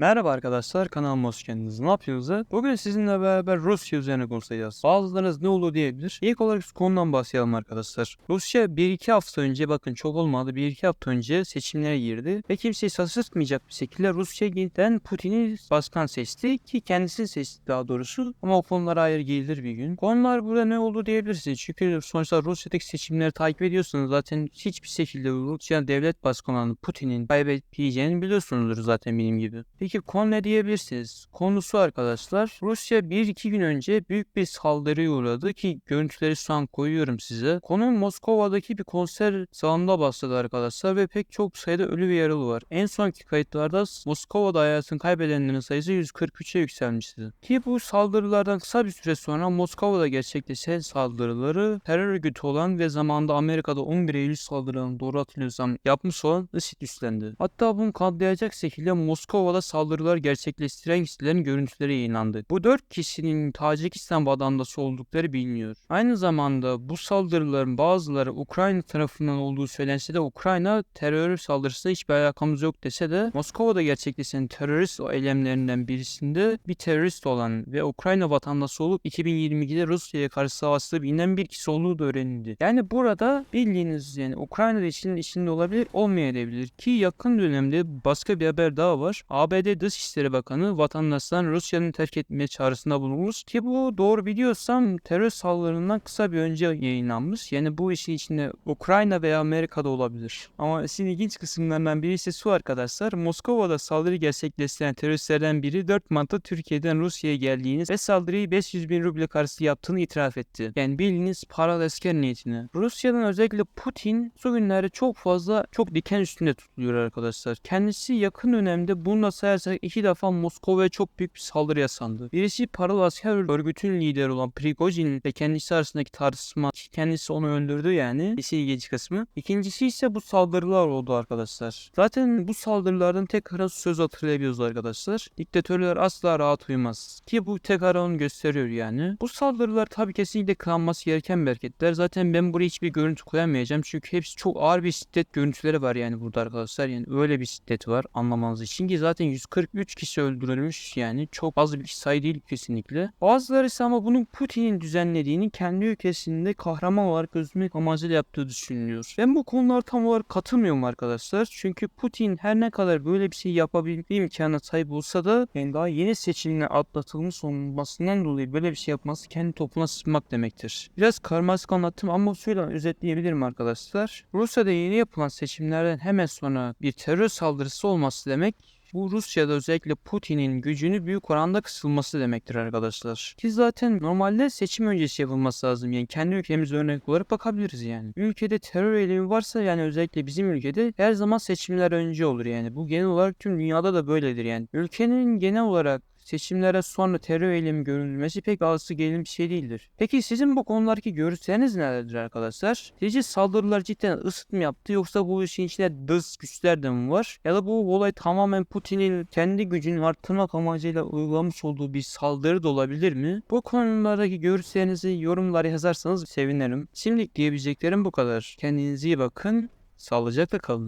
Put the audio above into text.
Merhaba arkadaşlar kanalıma hoş geldiniz. Ne yapıyorsunuz? Bugün sizinle beraber Rusya üzerine konuşacağız. Bazılarınız ne olur diyebilir. İlk olarak şu konudan başlayalım arkadaşlar. Rusya 1-2 hafta önce bakın çok olmadı 1-2 hafta önce seçimlere girdi. Ve kimseyi şaşırtmayacak bir şekilde Rusya yeniden Putin'i başkan seçti ki kendisi seçti daha doğrusu. Ama o konulara ayrı gelir bir gün. Konular burada ne oldu diyebilirsiniz. Çünkü sonuçta Rusya'daki seçimleri takip ediyorsunuz. Zaten hiçbir şekilde Rusya devlet başkanı Putin'in kaybedeceğini biliyorsunuzdur zaten benim gibi. Peki konu ne diyebilirsiniz? Konusu arkadaşlar Rusya 1-2 gün önce büyük bir saldırıya uğradı ki görüntüleri şu an koyuyorum size. Konu Moskova'daki bir konser salonunda başladı arkadaşlar ve pek çok sayıda ölü ve yaralı var. En sonki kayıtlarda Moskova'da hayatını kaybedenlerin sayısı 143'e yükselmişti. Ki bu saldırılardan kısa bir süre sonra Moskova'da gerçekleşen saldırıları terör örgütü olan ve zamanda Amerika'da 11 Eylül saldırılarını doğru hatırlıyorsam yapmış olan IŞİD üstlendi. Hatta bunu katlayacak şekilde Moskova'da saldırılar gerçekleştiren kişilerin görüntüleri yayınlandı. Bu dört kişinin Tacikistan vatandaşı oldukları biliniyor. Aynı zamanda bu saldırıların bazıları Ukrayna tarafından olduğu söylense de Ukrayna terör saldırısına hiçbir alakamız yok dese de Moskova'da gerçekleşen terörist eylemlerinden birisinde bir terörist olan ve Ukrayna vatandaşı olup 2022'de Rusya'ya karşı savaştığı bilinen bir kişi olduğu da öğrenildi. Yani burada bildiğiniz yani Ukrayna'da için içinde olabilir olmayabilir ki yakın dönemde başka bir haber daha var. ABD Dışişleri Bakanı vatandaşların Rusya'nın terk etmeye çağrısında bulunmuş ki bu doğru biliyorsam terör saldırılarından kısa bir önce yayınlanmış. Yani bu işin içinde Ukrayna veya Amerika'da olabilir. Ama işin ilginç kısımlarından birisi şu arkadaşlar. Moskova'da saldırı gerçekleştiren teröristlerden biri 4 Mart'ta Türkiye'den Rusya'ya geldiğini ve saldırıyı 500 bin ruble karşılığı yaptığını itiraf etti. Yani bildiğiniz paralı asker niyetine. Rusya'dan özellikle Putin şu günlerde çok fazla çok diken üstünde tutuluyor arkadaşlar. Kendisi yakın dönemde bununla sayarsak iki defa Moskova'ya çok büyük bir saldırı yasandı. Birisi paralı asker örgütün lideri olan Prigozhin ve kendisi arasındaki tartışma kendisi onu öldürdü yani. İşin ilginç kısmı. İkincisi ise bu saldırılar oldu arkadaşlar. Zaten bu saldırılardan tek ara söz hatırlayabiliyoruz arkadaşlar. Diktatörler asla rahat uyumaz. Ki bu tek ara onu gösteriyor yani. Bu saldırılar tabii kesinlikle kınanması gereken bir hareketler. Zaten ben buraya hiçbir görüntü koyamayacağım. Çünkü hepsi çok ağır bir şiddet görüntüleri var yani burada arkadaşlar. Yani öyle bir şiddet var anlamanız için ki zaten 143 kişi öldürülmüş yani. Çok az bir sayı değil kesinlikle. Bazıları ise ama bunun Putin'in düzenlediğini kendi ülkesinde kahraman olarak gözükmek amacıyla yaptığı düşünülüyor. Ben bu konulara tam olarak katılmıyorum arkadaşlar. Çünkü Putin her ne kadar böyle bir şey yapabilme imkanına sahip olsa da yani daha yeni seçimle atlatılmış olmasından dolayı böyle bir şey yapması kendi topluna sızmak demektir. Biraz karmaşık anlattım ama şöyle özetleyebilirim arkadaşlar. Rusya'da yeni yapılan seçimlerden hemen sonra bir terör saldırısı olması demek bu Rusya'da özellikle Putin'in gücünü büyük oranda kısılması demektir arkadaşlar. Ki zaten normalde seçim öncesi yapılması lazım. Yani kendi ülkemiz örnek olarak bakabiliriz yani. Ülkede terör eylemi varsa yani özellikle bizim ülkede her zaman seçimler önce olur yani. Bu genel olarak tüm dünyada da böyledir yani. Ülkenin genel olarak seçimlere sonra terör eylemi görülmesi pek alası gelin bir şey değildir. Peki sizin bu konulardaki görüşleriniz nelerdir arkadaşlar? Sizce saldırılar cidden ısıt mı yaptı yoksa bu işin içinde dış güçler de mi var? Ya da bu olay tamamen Putin'in kendi gücünü arttırmak amacıyla uygulamış olduğu bir saldırı da olabilir mi? Bu konulardaki görüşlerinizi yorumlara yazarsanız sevinirim. Şimdilik diyebileceklerim bu kadar. Kendinize iyi bakın. Sağlıcakla kalın.